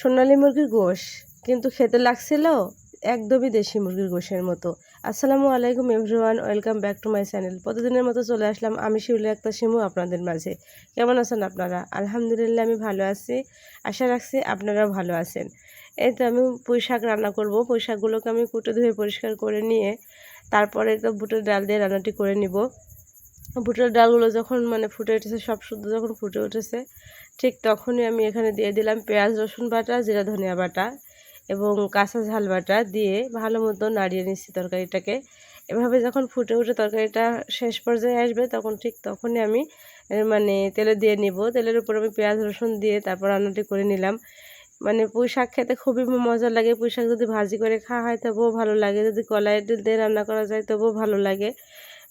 সোনালি মুরগির গোশ, কিন্তু খেতে লাগছিল একদমই দেশি মুরগির গোশের মতো। আসসালামু আলাইকুম everyone, welcome back to my channel. প্রতিদিনের মতো চলে আসলাম আমি শিউলি একটা শিমু আপনাদের মাঝে। কেমন আছেন আপনারা? আলহামদুলিল্লাহ আমি ভালো আছি। আশা রাখছি আপনারাও ভালো আছেন। এই তো আমি পুঁই শাক রান্না করব। পুঁই শাকগুলোকে আমি কুটে ধুয়ে পরিষ্কার করে নিয়ে তারপরে তো বুটের ডাল দিয়ে রান্নাটি করে নিব। বুটের ডালগুলো যখন মানে ফুটে উঠেছে, সব শুদ্ধ যখন ফুটে উঠেছে, ঠিক তখনই আমি এখানে দিয়ে দিলাম পেঁয়াজ, রসুন বাটা, জিরা ধনিয়া বাটা এবং কাঁচা ঝাল বাটা দিয়ে ভালো মতো নাড়িয়ে নিচ্ছি তরকারিটাকে। এভাবে যখন ফুটে উঠে তরকারিটা শেষ পর্যায়ে আসবে, তখন ঠিক তখনই আমি মানে তেলে দিয়ে নিব। তেলের উপর আমি পেঁয়াজ, রসুন দিয়ে তারপর রান্নাটি করে নিলাম। মানে পুঁই শাক খেতে খুবই মজা লাগে। পুঁই শাক যদি ভাজি করে খাওয়া হয় তবুও ভালো লাগে। যদি কলাই দিয়ে রান্না করা যায় তবুও ভালো লাগে।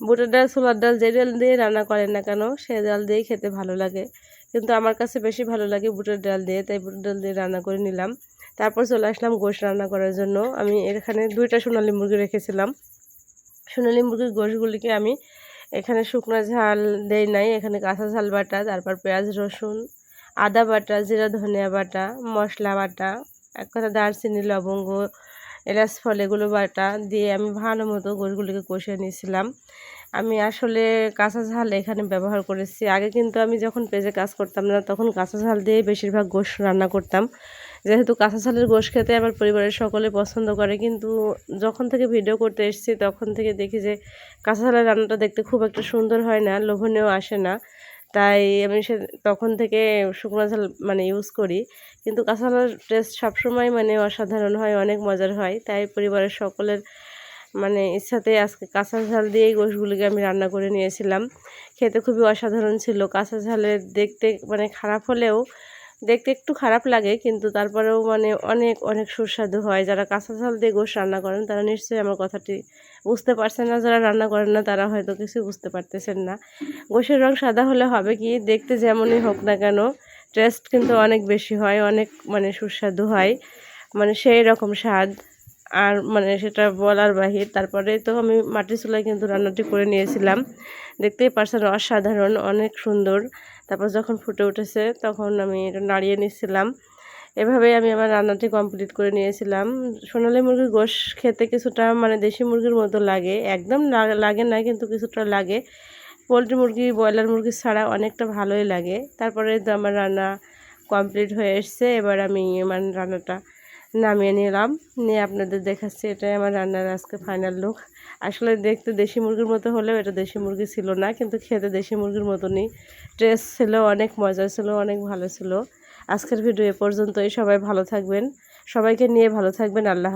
বুটের ডাল, ছোলার ডাল যে ডাল দিয়ে রান্না করেন না কেন, সে ডাল দিয়েই খেতে ভালো লাগে। কিন্তু আমার কাছে বেশি ভালো লাগে বুটের ডাল দিয়ে, তাই বুটের ডাল দিয়ে রান্না করে নিলাম। তারপর চলে আসলাম গোশ রান্না করার জন্য। আমি এখানে দুইটা সোনালি মুরগি রেখেছিলাম। সোনালি মুরগির গোশগুলিকে আমি এখানে শুকনো ঝাল দেই নাই, এখানে কাঁচা ঝাল বাটা, তারপর পেঁয়াজ, রসুন, আদা বাটা, জিরা ধনিয়া বাটা, মশলা বাটা, এক কথা দারচিনি, লবঙ্গ এলাচ ফল, এগুলো বাটা দিয়ে আমি ভালো মতো গোশগুলিকে কষিয়ে নিয়েছিলাম। আমি আসলে কাঁচা ঝাল এখানে ব্যবহার করেছি। আগে কিন্তু আমি যখন পেজে কাজ করতাম না, তখন কাঁচা ঝাল দিয়ে বেশিরভাগ গোশ রান্না করতাম। যেহেতু কাঁচা ঝালের গোশ খেতে আমার পরিবারের সকলে পছন্দ করে, কিন্তু যখন থেকে ভিডিও করতে এসেছি, তখন থেকে দেখি যে কাঁচা ঝালের রান্নাটা দেখতে খুব একটা সুন্দর হয় না, লোভনীয় আসে না। তাই আমি সে তখন থেকে শুকনো ঝাল মানে ইউজ করি। কিন্তু কাঁচা টেস্ট সবসময় মানে অসাধারণ হয়, অনেক মজার হয়। তাই পরিবারের সকলের মানে ইচ্ছাতে আজকে কাঁচা ঝাল দিয়েই গোশগুলিকে আমি রান্না করে নিয়েছিলাম। খেতে খুবই অসাধারণ ছিল। কাঁচা ঝালের দেখতে মানে খারাপ হলেও দেখতে একটু খারাপ লাগে, কিন্তু তারপরেও মানে অনেক অনেক সুস্বাদু হয়। যারা কাঁচা ঝাল দিয়ে গোশ রান্না করেন, তারা নিশ্চয়ই আমার কথাটি বুঝতে পারছেন না। যারা রান্না করেন না, তারা হয়তো কিছু বুঝতে পারতেছেন না। গোশের রং সাদা হলে হবে কি, দেখতে যেমনই হোক না কেন টেস্ট কিন্তু অনেক বেশি হয়, অনেক মানে সুস্বাদু হয়। মানে সেই রকম স্বাদ। আর মানে সেটা বলার বাহির, তারপরে তো আমি মাটির চুলায় কিন্তু রান্নাটি করে নিয়েছিলাম। দেখতেই পারছেন অসাধারণ, অনেক সুন্দর। তারপর যখন ফুটে উঠেছে তখন আমি এটা নাড়িয়ে নিচ্ছিলাম। এভাবেই আমি আমার রান্নাটি কমপ্লিট করে নিয়েছিলাম। সোনালি মুরগির গোশ খেতে কিছুটা মানে দেশি মুরগির মতো লাগে, একদম লাগে না কিন্তু কিছুটা লাগে। পোলট্রি মুরগি, ব্রয়লার মুরগি ছাড়া অনেকটা ভালোই লাগে। তারপরে তো আমার রান্না কমপ্লিট হয়ে এসছে, এবার আমি আমার রান্নাটা নামিয়ে নিলাম। নিয়ে আপনাদের দেখাচ্ছি, এটাই আমার রান্নার আজকে ফাইনাল লুক আসলে দেখতে দেশি মুরগির মতো হলেও এটা দেশি মুরগি ছিল না, কিন্তু খেতে দেশি মুরগির মতনই। টেস্ট ছিল, অনেক মজা ছিল, অনেক ভালো ছিল। আজকের ভিডিও এ পর্যন্তই, সবাই ভালো থাকবেন। সবাইকে নিয়ে ভালো থাকবেন, আল্লাহ